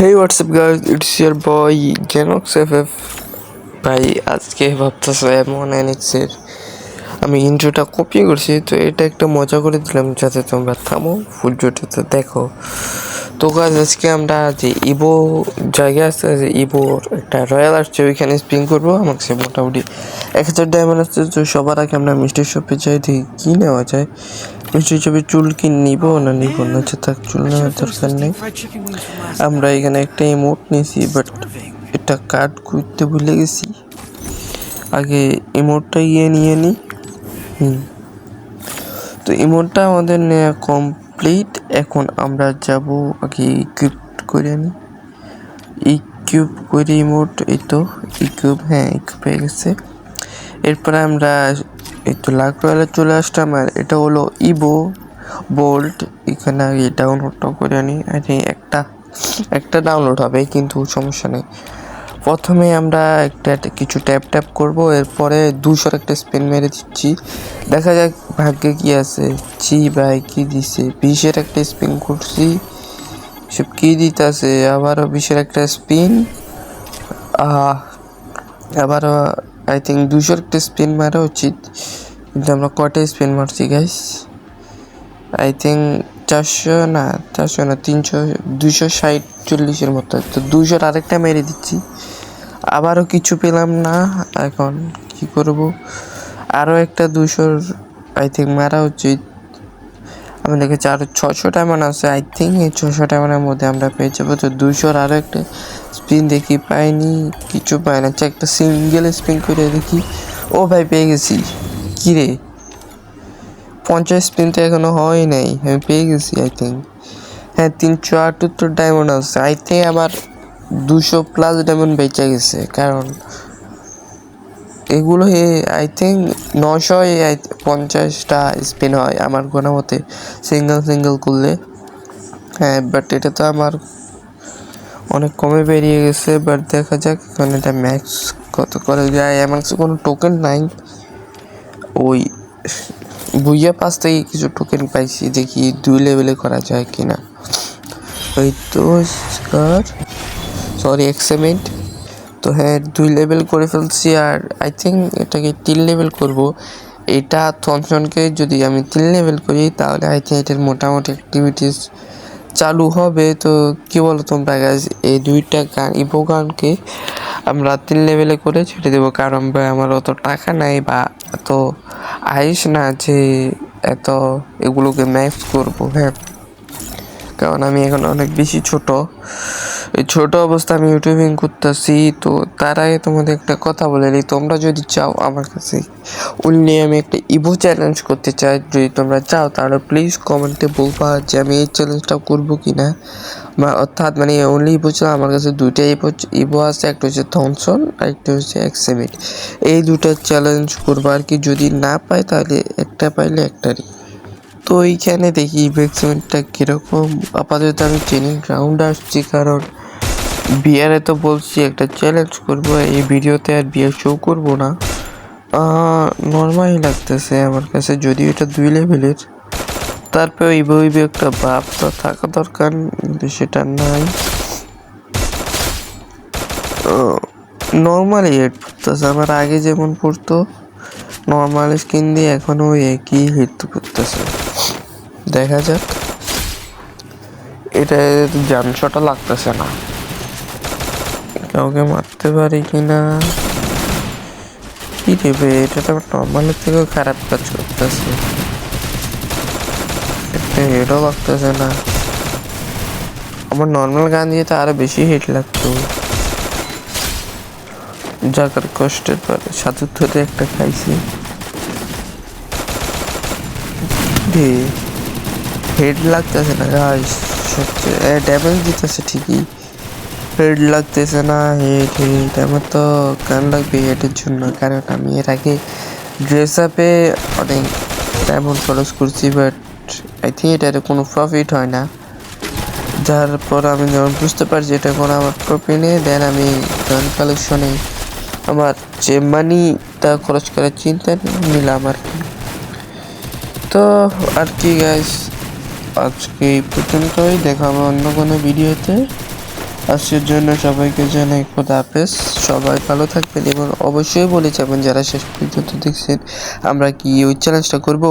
Hey WhatsApp guys it's your boy Genx F F ভাই আজকে ভাবতেছে এমন এনএক্সের আমি ইন্ট্রোটা কপি করছি, তো এটা একটা মজা করে দিলাম যাতে তোমরা থামো ফুটজোটাতে দেখো। তো গাছ আজকে আমরা যে ইবো জায়গায় আসছে যে ইভোর একটা রয়্যাল আসছে, ওইখানে স্পিন করব। আমাকে সে মোটামুটি এক হাজার ডায়মন্ড আসছে, তো সবার আগে আমরা মিষ্টি শপে যাই, দেখি কী নেওয়া যায়। মিষ্টি শপে চুল কি নিব না নিব? না আচ্ছা থাক, চুল নেওয়ার দরকার নেই। আমরা এখানে একটা ইমোট নিয়েছি বাট এটা কাট করতে ভুলে গেছি। আগে ইমোটটা গিয়ে নিয়ে নিই তো ইমোটটা আমাদের নেওয়া কমপ্লিট এখন আমরা যাব আগে ইকুইপ করে নিই ইকুইপ করে ইমোট এই তো ইকুইপ হ্যাঁ ইকুইপ হয়ে গেছে। এরপরে আমরা এই তো লাখ চলে আসলাম, আর এটা হলো ইবো বোল্ট এখানে আগে ডাউনলোডটা করে আনি। আই একটা একটা ডাউনলোড হবে, কিন্তু সমস্যা নেই। প্রথমে আমরা একটা কিছু ট্যাপ ট্যাপ করব, এরপরে দুশোর একটা স্পিন মেরে দিচ্ছি। দেখা যাক ভাগ্যে কি আছে। জি ভাই, কি দিছে? বিশের একটা স্পিন করছি। সব কি দিতেছে? আবারও বিশের একটা স্পিন আবারও আই থিঙ্ক দুশোর একটা স্পিন মারা উচিত। কিন্তু আমরা কটা স্পিন মারছি গাইস আই থিঙ্ক চারশো, না চারশো না, তিনশো, দুশো ষাট, চল্লিশের মতো। তো দুশোর আরেকটা মেরে দিচ্ছি। আবারও কিছু পেলাম না, এখন কি করব? আরও একটা দুশোর আই থিঙ্ক মারা উচিত। আমি দেখেছি আরও ছশো টাইমান আছে আই থিঙ্ক এই ছশো টাইমানের মধ্যে আমরা পেয়ে যাব। তো দুশোর আরও একটা স্পিন দেখি, পাইনি, কিছু পাই না। আচ্ছা একটা সিঙ্গেল স্পিন করে দেখি। ও ভাই, পেয়ে গেছি। কী রে? পঞ্চাশ স্পিন তো এখনও হয় নাই, আমি পেয়ে গেছি আই থিঙ্ক হ্যাঁ তিনশো আটাত্তর ডায়মন্ড আছে। আই থিঙ্ক আবার দুশো প্লাস ডায়মন্ড বেঁচে গেছে, কারণ এগুলো আই থিঙ্ক নশো পঞ্চাশটা স্পিন হয় আমার কোনো মতে সিঙ্গেল সিঙ্গেল করলে। হ্যাঁ বাট এটা তো আমার অনেক কমে বেরিয়ে গেছে বাট দেখা যাক এখন এটা ম্যাক্স কত করে যায়। আমার কাছে কোনো টোকেন নাই। ওই বুইয়া পাশ থেকে কিছু টোকেন পাইছি, দেখি দুই লেভেলে করা যায় কিনা। ওই তো সরি এক্সেমেন্ট তো হ্যাঁ দুই লেভেল করে ফেলছি আর আই থিঙ্ক এটাকে তিন লেভেল করব। এটা থনসনকে যদি আমি তিন লেভেল করি, তাহলে আই থিঙ্ক এটার মোটামুটি অ্যাক্টিভিটিস চালু হবে। তো কী বলো তোমরা গাছ এই দুইটা গান ইভো গানকে আমরা তিন লেভেলে করে ছেড়ে দেবো। কারণ ভাই, আমার অত টাকা নাই বা এত আইস না যে এত এগুলোকে ম্যাক্স করব হ্যাঁ। কারণ আমি এখন অনেক বেশি ছোট। এই ছোট অবস্থা আমি ইউটিউবিং করতেছি, তো তার আগে তোমাদের একটা কথা বলে নিই। তোমরা যদি চাও আমার কাছে উল নিয়ে আমি একটা ইভো চ্যালেঞ্জ করতে চাই, যদি তোমরা চাও তাহলে প্লিজ কমেন্টে বলবা যে আমি এই চ্যালেঞ্জটা করব কি না অর্থাৎ মানে অনলি ইভো ছিল, আমার কাছে দুইটা ইভো ইভো আছে, একটা হচ্ছে থমসন আর একটা হচ্ছে এক্সেমিট এই দুটো চ্যালেঞ্জ করব আর কি, যদি না পাই তাহলে একটা পাইলে একটারই তো এইখানে দেখি ইভেক্সমেন্টটা কীরকম। আপাতত আমি ট্রেনিং গ্রাউন্ড আসছি, কারণ বিয়ারে তো বলছি একটা চ্যালেঞ্জ করব, এই ভিডিওতে আর বিয়ার শো করব না। নর্মালই লাগতেছে আমার কাছে, যদিও এটা দুই লেভেলের তারপরে ইভো ইভো একটা ভাব তো থাকা দরকার, কিন্তু সেটা নাই। নর্মালি হেড পড়তেছে আমার আগে যেমন পড়তো নর্মাল স্কিন দিয়ে এখন ওই একই হিট করতেছে। দেখা যাক। এটা জানশটা লাগতেছে না। কাউকে মারতে পারি কি না কি দেবে এটা তো নর্মালের থেকেও খারাপ কাজ করতেছে। একটা হেডও লাগতেছে না। আমার নর্মাল গান দিয়ে তো আরও বেশি হিট লাগতো। যাকার কষ্টের পরে সাতুর একটা খাইছি। হেড লাগতেছে না গাইস সবচেয়ে ড্যামেজ দিতেছে ঠিকই। হেড লাগতেছে না হেড হেড আমার তো গান লাগবে হেডের জন্য, কারণ আমি এর আগে ড্রেস আপে অনেক ডায়মন্ড খরচ করছি বাট আই থিঙ্ক এটার কোনো প্রফিট হয় না। যার পর আমি যখন বুঝতে পারছি এটা কোনো আমার প্রফিট নেই দেন আমি গান কালেকশনে আমার যে মানিটা খরচ করার চিন্তা নিলাম আর কি। তো আর কি গাইস আজকে এই পর্যন্তই। দেখাবো অন্য কোনো ভিডিওতে আজকের জন্য সবাইকে জানাই খোদা হাফেজ। সবাই ভালো থাকবেন এবং অবশ্যই বলে যাবেন যারা শেষ পর্যন্ত দেখছেন, আমরা কি ওই চ্যালেঞ্জটা করব?